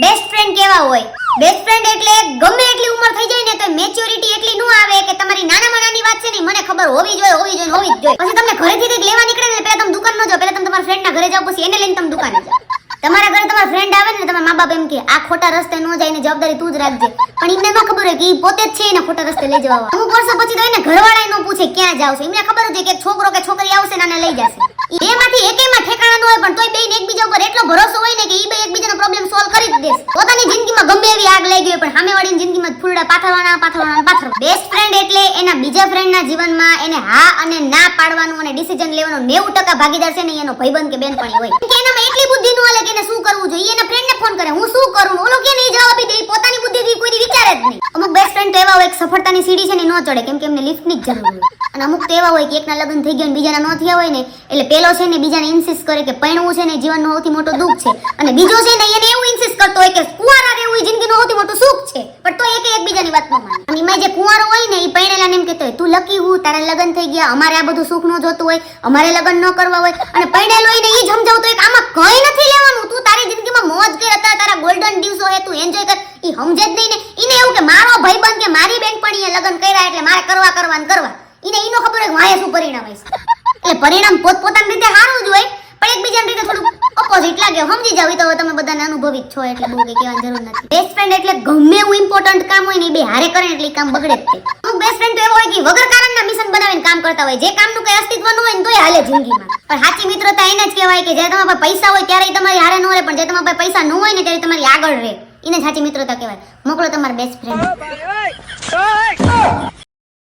Best friend કેવા હોય? Best friend એટલે ગમે એટલી ઉંમર થઈ જાય ને તો મેચ્યોરિટી એટલી ન આવે કે તમારી નાનામાં નાની વાત છે ને મને ખબર હોવી જોઈએ હોવી જોઈએ હોવી જોઈએ. પછી તમને ઘરેથી કંઈક લેવા નીકળે ને પહેલા તમે દુકાન ન જાઓ પહેલા તમે તમારા ફ્રેન્ડના ઘરે જાઓ, પછી એને લઈને તમે દુકાને જાઓ. તમારા ઘરે તમારા ફ્રેન્ડ આવે ને તમારા મા બાપ એમ કે, આ ખોટા રસ્તે ન જાય ને જવાબદારી તું જ રાખજે. પણ એમને ન ખબર હોય કે એ પોતે જ છે એને ખોટા રસ્તે લઈ જવા અમુક વર્ષો પછી તો એને ઘરવાળા ન પૂછે ક્યાં જાવ છો. એમને ખબર હતી કે છોકરો કે છોકરી આવશે ને લઈ જશે. એમાંથી એકેયમાં ઠેકાણા ન હોય પણ તોય બેન એકબીજા ઉપર એટલો ભરોસો હોય ને કે પ્રોબ્લેમ પોતાની જિંદગીમાં ગમે એવી આગ લાગી હોય, પણ સામેવાળીની જિંદગીમાં ફૂલડા પાથરવાના પાથરવાના પાથર બેસ્ટ ફ્રેન્ડ એટલે એના બીજા ફ્રેન્ડના જીવનમાં એને હા અને ના પાડવાનું અને ડિસિઝન લેવાનો 90% ભાગીદાર છે ને એનો ભાઈબંધ કે બેનપણી હોય. કે એનામાં એટલી બુદ્ધિ ન હાલે કે એને શું કરવું જોઈએ. એના ફ્રેન્ડને ફોન કરે, હું શું કરું? ઓલો કે નહીં જવાબ આપી દે? પોતાની બુદ્ધિથી કોઈ વિચારે જ નહીં. અમુક બેસ્ટ ફ્રેન્ડ એવા હોય કે સફળતાની સીડી છે ને ન ચડે, કેમ કે એમને લિફ્ટની જ જરૂર હોય. અને અમુક તો એવા હોય કે એકના લગ્ન થઈ ગયા ને બીજાના ન થયા હોય ને, એટલે પેલો છે ને બીજાને ઇન્સિસ્ટ કરે કે પૈણવું છે ને જીવનનો સૌથી મોટો દુઃખ છે. અને બીજો છે ને એને એવું કરતો હોય કે કુંવારા રહેવું એ જિંદગીનું સૌથી મોટું સુખ છે. પણ તો એક એકબીજાની વાત ન અને એમાં જે કુંવારો હોય ને, એ પરણેલાને એમ કહેતો હોય, તું લકી હું, તારા લગ્ન થઈ ગયા, અમારે આ બધું સુખ ન જોતું હોય, અમારે લગ્ન ન કરવા હોય. અને પરણેલો હોય ને એ સમજાવતો હોય કે આમાં કંઈ નથી લેવાનું, તું તારી જિંદગીમાં મોજ કર હતા તારા ગોલ્ડન દિવસો હે, તું એન્જોય કર. એ સમજે જ નહીં ને. એને એવું કે, મારો ભાઈબંધ કે મારી બેન પણ એ લગ્ન કર્યા એટલે મારે કરવા કરવા ને કરવા. એને એનો ખબર હોય કે મારે શું પરિણામ હશે એટલે પરિણામ પોતપોતાની રીતે સારું જ હોય, પણ એકબીજાની રીતે કે સમજી જાવ તો તમે બધાને અનુભવી છો, એટલે બહુ કઈ કહેવાની જરૂર નથી. બેસ્ટ ફ્રેન્ડ એટલે ગમે એવું ઇમ્પોર્ટન્ટ કામ હોય ને બે હારે કરે એટલે કામ બગડે જ અમુક બેસ્ટ ફ્રેન્ડ તો એવો હોય કે વગર કારણના મિશન બનાવીને કામ કરતા હોય. જે કામનું કઈ અસ્તિત્વ ન હોય ને તોય હાલે જિંદગીમાં. પણ સાચી મિત્રતા એને જ કહેવાય કે જ્યારે તમારા પાસે પૈસા હોય ત્યારે તમારી હારે ન રહે, પણ જે તમારા પાસે પૈસા ન હોય ને ત્યારે તમારી આગળ રહે. એને સાચી મિત્રતા કહેવાય. મોકલો તમારા બેસ્ટ ફ્રેન્ડ